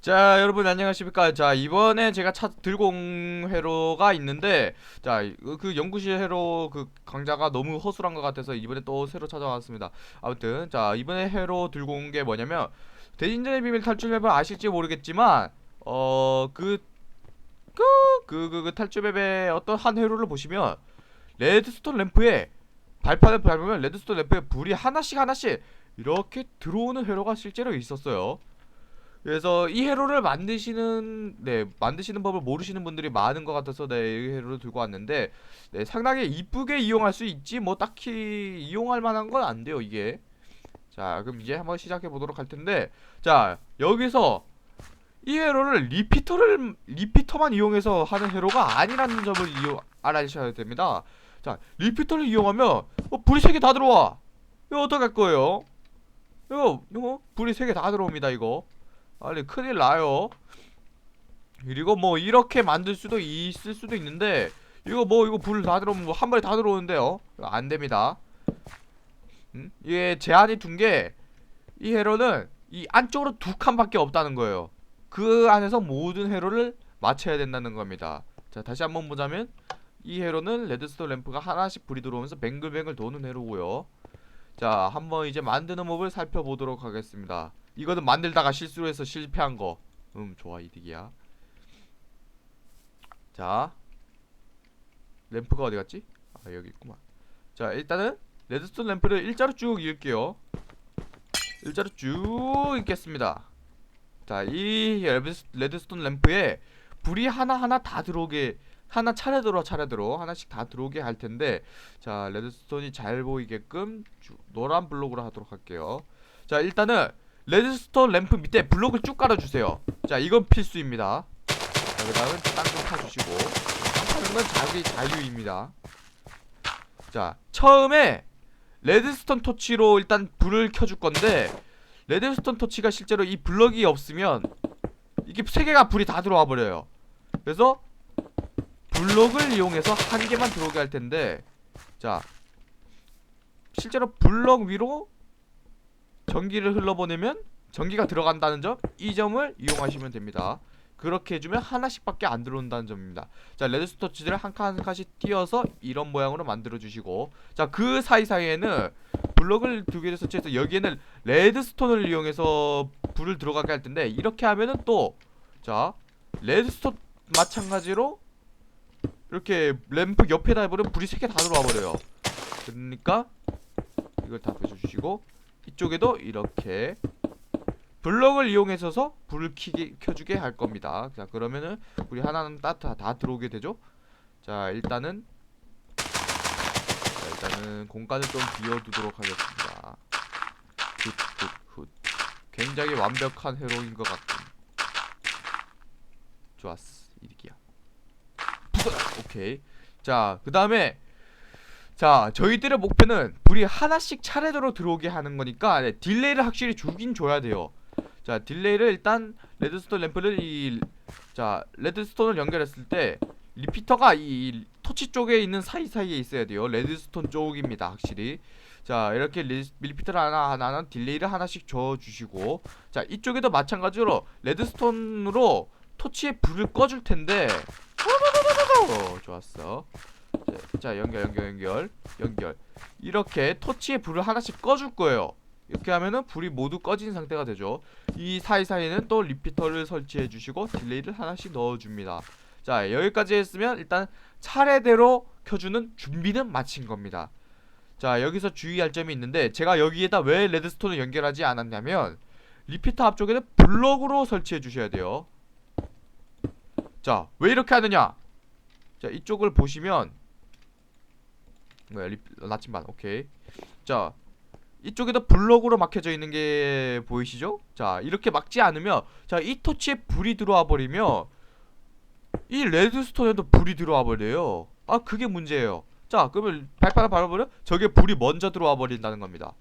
자 여러분 안녕하십니까? 자 이번에 제가 차 들고 온 회로가 있는데 자그 연구실 회로 그 강좌가 너무 허술한 것 같아서 이번에 또 새로 찾아왔습니다. 아무튼 자 이번에 회로 들고 온 게 뭐냐면 대진전의 비밀 탈출 맵을 아실지 모르겠지만 어그 그 그 그 그 탈출 맵의 어떤 한 회로를 보시면 레드스톤 램프에 발판을 밟으면 레드스톤 램프에 불이 하나씩 하나씩 이렇게 들어오는 회로가 실제로 있었어요 그래서 이 회로를 만드시는 네 만드시는 법을 모르시는 분들이 많은 것 같아서 네이 회로를 들고 왔는데 네 상당히 이쁘게 이용할 수 있지 뭐 딱히 이용할 만한 건 안 돼요 이게. 자 그럼 이제 한번 시작해 보도록 할 텐데 자 여기서 이 회로를 리피터를 리피터만 이용해서 하는 회로가 아니라는 점을 이용 알아주셔야 됩니다. 자 리피터를 이용하면 어, 불이 세 개 다 들어와. 이거 어떡할 거예요? 이거 이거 불이 세 개 다 들어옵니다 이거 아니 큰일 나요. 그리고 뭐 이렇게 만들 수도 있을 수도 있는데 이거 뭐 이거 불 다 들어오면 뭐한 번에 다 들어오는데요. 이거 안 됩니다. 음? 이게 제한이 둔 게 이 회로는 이 안쪽으로 두 칸밖에 없다는 거예요. 그 안에서 모든 회로를 맞춰야 된다는 겁니다. 자 다시 한번 보자면 이 회로는 레드스톤 램프가 하나씩 불이 들어오면서 뱅글뱅글 도는 회로고요. 자 한번 이제 만드는 법을 살펴보도록 하겠습니다. 이거는 만들다가 실수로 해서 실패한 거. 음, 좋아, 이득이야. 자. 램프가 어디 갔지? 아, 여기 있구만. 자, 일단은 레드스톤 램프를 일자로 쭉 이을게요. 일자로 쭉 읽겠습니다. 자, 이 레드스- 레드스톤 램프에 불이 하나하나 다 들어오게 하나 차례대로 차례대로 하나씩 다 들어오게 할 텐데 자, 레드스톤이 잘 보이게끔 주- 노란 블록으로 하도록 할게요. 자, 일단은 레드스톤 램프 밑에 블록을 쭉 깔아주세요. 자, 이건 필수입니다. 자, 그 다음에 땅좀 파주시고. 땅 파는 건 자기 자유입니다. 자, 처음에 레드스톤 토치로 일단 불을 켜줄 건데, 레드스톤 토치가 실제로 이 블럭이 없으면, 이게 세 개가 불이 다 들어와 버려요. 그래서, 블록을 이용해서 한 개만 들어오게 할 텐데, 자, 실제로 블럭 위로 전기를 흘러보내면 전기가 들어간다는 점, 이 점을 이용하시면 됩니다. 그렇게 해주면 하나씩밖에 안 들어온다는 점입니다. 자, 레드스토치를 한 칸 한 칸씩 띄어서 이런 모양으로 만들어 주시고, 자, 그 사이사이에는 블럭을 두 개를 설치해서 여기에는 레드스톤을 이용해서 불을 들어가게 할 텐데, 이렇게 하면은 또, 자, 레드스톤 마찬가지로 이렇게 램프 옆에다 해버리면 불이 세개다 들어와 버려요. 그러니까 이걸 다 빼주시고, 이쪽에도 이렇게 블럭을 이용해서 불을 켜게 켜주게 할 겁니다. 자 그러면은 불이 하나는 따다 다 들어오게 되죠. 자 일단은 자, 일단은 공간을 좀 비워두도록 하겠습니다. 훗훗훗 굉장히 완벽한 회로인 것 같군. 좋았어 이득이야. 부숴 오케이. 자 그 다음에 자, 저희들의 목표는 불이 하나씩 차례대로 들어오게 하는 거니까 네, 딜레이를 확실히 주긴 줘야 돼요. 자, 딜레이를 일단 레드스톤 램프를 이 자, 레드스톤을 연결했을 때 리피터가 이 토치 쪽에 있는 사이사이에 있어야 돼요. 레드스톤 쪽입니다. 확실히. 자, 이렇게 리, 리피터를 하나 하나는 딜레이를 하나씩 줘 주시고 자, 이쪽에도 마찬가지로 레드스톤으로 토치에 불을 꺼줄 텐데 어, 좋았어. 자, 자 연결 연결 연결 연결. 이렇게 토치에 불을 하나씩 꺼줄 거예요. 이렇게 하면은 불이 모두 꺼진 상태가 되죠. 이 사이사이에는 또 리피터를 설치해 주시고 딜레이를 하나씩 넣어 줍니다. 자 여기까지 했으면 일단 차례대로 켜주는 준비는 마친 겁니다. 자 여기서 주의할 점이 있는데 제가 여기에다 왜 레드스톤을 연결하지 않았냐면 리피터 앞쪽에는 블럭으로 설치해 주셔야 돼요. 자 왜 이렇게 하느냐 자 이쪽을 보시면 뭐야 리, 나침반 오케이. 자 이쪽에도 블럭으로 막혀져 있는 게 보이시죠? 자 이렇게 막지 않으면 자이 토치에 불이 들어와 버리면 이 레드스톤에도 불이 들어와 버려요. 아 그게 문제예요. 자 그러면 발판을 밟아버려 저게 불이 먼저 들어와 버린다는 겁니다.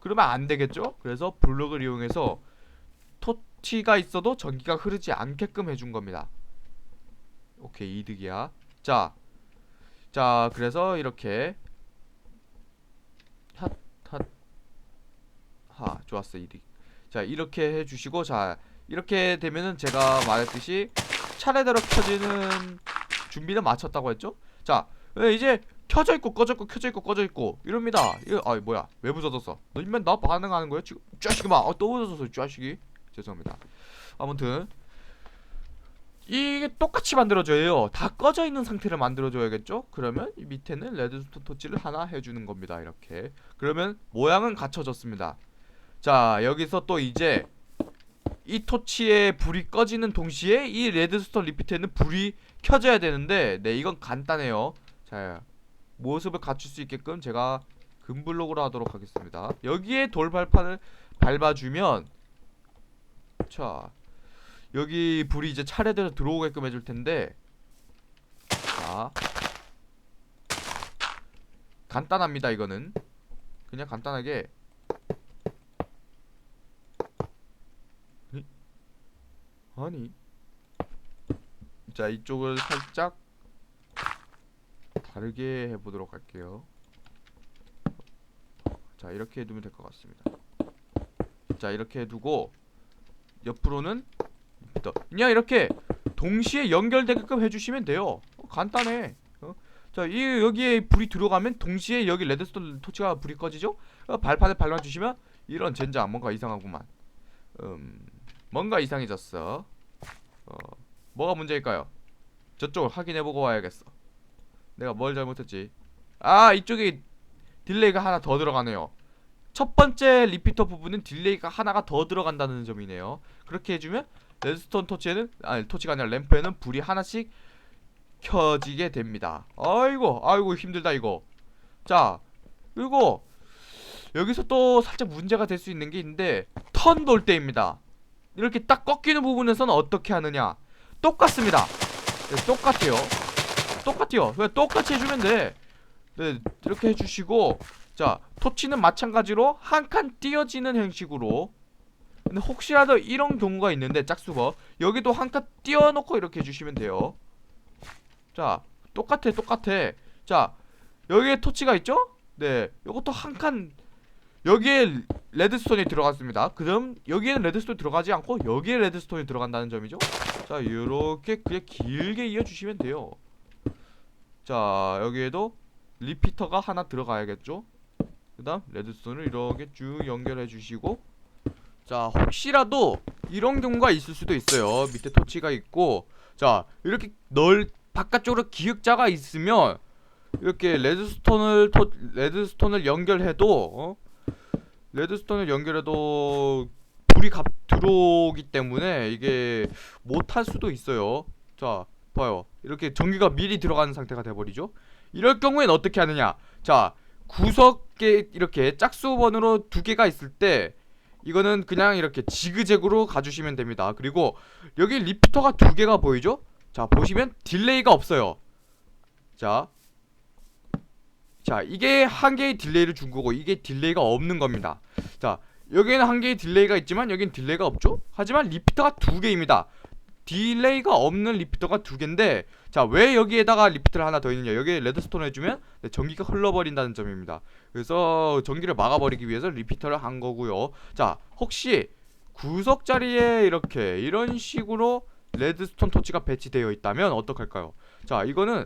그러면 안 되겠죠? 그래서 블럭을 이용해서 토치가 있어도 전기가 흐르지 않게끔 해준 겁니다. 오케이 이득이야 자 자, 그래서 이렇게 핫, 핫, 하, 좋았어, 이득. 자, 이렇게 해주시고, 자, 이렇게 되면은 제가 말했듯이 차례대로 켜지는 준비는 마쳤다고 했죠? 자, 예, 이제 켜져 있고 꺼져 있고 켜져 있고 꺼져 있고 이럽니다. 이거 아 뭐야 왜 부서졌어? 너 인면 나 반응하는 거야 지금? 쥐시기마, 어, 또 부서졌어 쥐시기. 죄송합니다. 아무튼 이게 똑같이 만들어져요. 다 꺼져 있는 상태를 만들어줘야겠죠? 그러면 이 밑에는 레드스톤 토치를 하나 해주는 겁니다. 이렇게. 그러면 모양은 갖춰졌습니다. 자 여기서 또 이제 이 토치에 불이 꺼지는 동시에 이 레드스톤 리피트에는 불이 켜져야 되는데 네 이건 간단해요. 자 모습을 갖출 수 있게끔 제가 금블록으로 하도록 하겠습니다. 여기에 돌발판을 밟아주면 자 여기 불이 이제 차례대로 들어오게끔 해줄 텐데. 자. 간단합니다 이거는. 그냥 간단하게. 이- 아니. 자 이쪽을 살짝 다르게 해보도록 할게요. 자 이렇게 해두면 될 것 같습니다. 자 이렇게 해두고 옆으로는 또 그냥 이렇게 동시에 연결되게끔 해주시면 돼요. 어, 간단해. 어? 자, 이 여기에 불이 들어가면 동시에 여기 레드스톤 토치가 불이 꺼지죠? 어, 발판을 발라주시면 이런 젠장 뭔가 이상하구만. 음, 뭔가 이상해졌어. 어, 뭐가 문제일까요? 저쪽을 확인해보고 와야겠어. 내가 뭘 잘못했지? 아, 이쪽에 딜레이가 하나 더 들어가네요. 첫 번째 리피터 부분은 딜레이가 하나가 더 들어간다는 점이네요. 그렇게 해주면 레드스톤 토치에는 아니 토치가 아니라 램프에는 불이 하나씩 켜지게 됩니다. 아이고 아이고 힘들다 이거. 자 그리고 여기서 또 살짝 문제가 될 수 있는 게 있는데 턴 돌 때입니다. 이렇게 딱 꺾이는 부분에서는 어떻게 하느냐? 똑같습니다. 네, 똑같아요. 똑같아요. 그냥 똑같이 해주면 돼. 네 이렇게 해주시고 자 토치는 마찬가지로 한 칸 띄어지는 형식으로 근데 혹시라도 이런 경우가 있는데 짝수거 여기도 한 칸 띄워놓고 이렇게 해주시면 돼요. 자 똑같아 똑같아. 자 여기에 토치가 있죠? 네 이것도 한 칸 여기에 레드스톤이 들어갔습니다. 그럼 여기에는 레드스톤이 들어가지 않고 여기에 레드스톤이 들어간다는 점이죠? 자 이렇게 그냥 길게 이어주시면 돼요. 자 여기에도 리피터가 하나 들어가야겠죠? 그 다음 레드스톤을 이렇게 쭉 연결해 주시고 자 혹시라도 이런 경우가 있을 수도 있어요. 밑에 토치가 있고. 자 이렇게 널 바깥쪽으로 기역자가 있으면 이렇게 레드스톤을 토, 레드스톤을 연결해도 어? 레드스톤을 연결해도 불이 갑 들어오기 때문에 이게 못할 수도 있어요. 자 봐요. 이렇게 전기가 미리 들어가는 상태가 돼버리죠. 이럴 경우엔 어떻게 하느냐? 자 구석에 이렇게 짝수번으로 두 개가 있을 때 이거는 그냥 이렇게 지그재그로 가주시면 됩니다. 그리고 여기 리피터가 두 개가 보이죠? 자 보시면 딜레이가 없어요. 자, 자 이게 한 개의 딜레이를 준 거고 이게 딜레이가 없는 겁니다. 자 여기에는 한 개의 딜레이가 있지만 여기는 딜레이가 없죠? 하지만 리피터가 두 개입니다. 딜레이가 없는 리피터가 두 개인데 자 왜 여기에다가 리피터를 하나 더 있느냐. 여기에 레드스톤 해주면 네, 전기가 흘러버린다는 점입니다. 그래서 전기를 막아버리기 위해서 리피터를 한 거고요. 자 혹시 구석 자리에 이렇게 이런 식으로 레드스톤 토치가 배치되어 있다면 어떡할까요? 자 이거는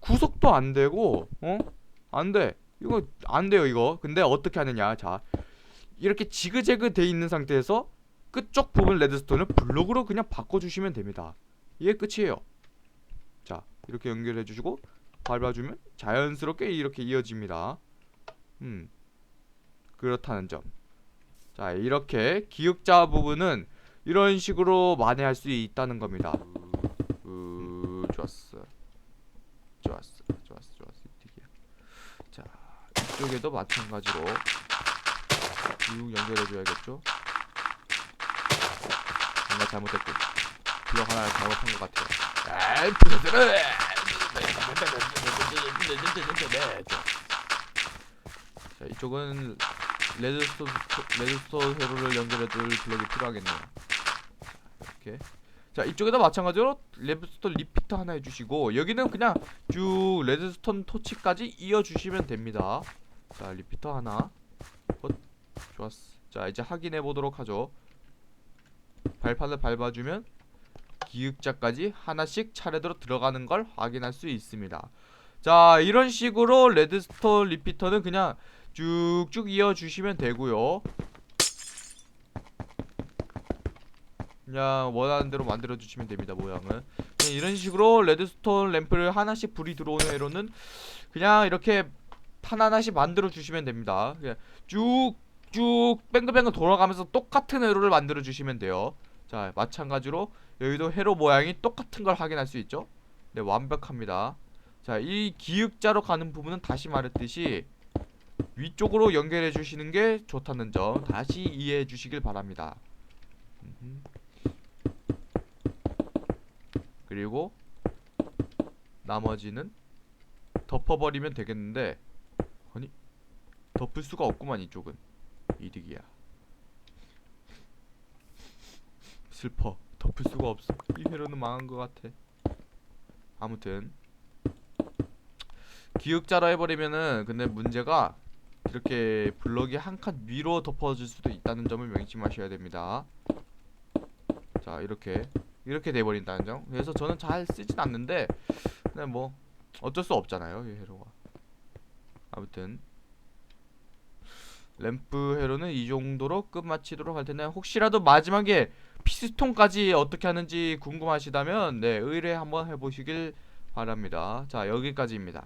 구석도 안 되고 어? 안 돼. 이거 안 돼요 이거. 근데 어떻게 하느냐. 자 이렇게 지그재그 돼 있는 상태에서 끝쪽 부분 레드스톤을 블록으로 그냥 바꿔주시면 됩니다. 이게 끝이에요. 자 이렇게 연결해 주시고 밟아주면 자연스럽게 이렇게 이어집니다. 음 그렇다는 점. 자 이렇게 기역자 부분은 이런 식으로 만회할 수 있다는 겁니다. 으, 좋았어. 좋았어. 좋았어. 좋았어. 이득이야. 자 이쪽에도 마찬가지로 쭉 연결해 줘야겠죠? 잘못됐군. 블럭 하나 잘못한 것 같아요. 부서져라! 자, 이쪽은 레드스톤 레드스톤 회로를 연결해둘 블럭이 필요하겠네요. 이렇게. 자, 이쪽에도 마찬가지로 레드스톤 리피터 하나 해주시고 여기는 그냥 쭉 레드스톤 토치까지 이어주시면 됩니다. 자, 리피터 하나. 헛. 좋았어. 자, 이제 확인해 보도록 하죠. 발판을 밟아주면 기역자까지 하나씩 차례대로 들어가는 걸 확인할 수 있습니다. 자 이런 식으로 레드스톤 리피터는 그냥 쭉쭉 이어주시면 되고요. 그냥 원하는 대로 만들어 주시면 됩니다 모양은 그냥 이런 식으로 레드스톤 램프를 하나씩 불이 들어오는 회로는 그냥 이렇게 판 하나씩 만들어 주시면 됩니다 그냥 쭉 쭉 뱅글뱅글 돌아가면서 똑같은 회로를 만들어 주시면 돼요. 자 마찬가지로 여기도 회로 모양이 똑같은 걸 확인할 수 있죠? 네 완벽합니다. 자이 기역자로 가는 부분은 다시 말했듯이 위쪽으로 연결해 주시는 게 좋다는 점 다시 이해해 주시길 바랍니다. 그리고 나머지는 덮어버리면 되겠는데 아니 덮을 수가 없구만 이쪽은 이득이야. 슬퍼. 덮을 수가 없어. 이 회로는 망한 것 같아. 아무튼. 기역자로 해버리면은 근데 문제가 이렇게 블럭이 한 칸 위로 덮어질 수도 있다는 점을 명심하셔야 됩니다. 자 이렇게. 이렇게 돼버린다는 점. 그래서 저는 잘 쓰진 않는데 그냥 뭐 어쩔 수 없잖아요 이 회로가. 아무튼 램프 회로는 이 정도로 끝마치도록 할 텐데 혹시라도 마지막에 피스톤까지 어떻게 하는지 궁금하시다면 네 의뢰 한번 해보시길 바랍니다. 자 여기까지입니다.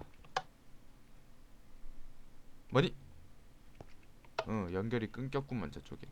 뭐니? 어 연결이 끊겼구먼 저쪽에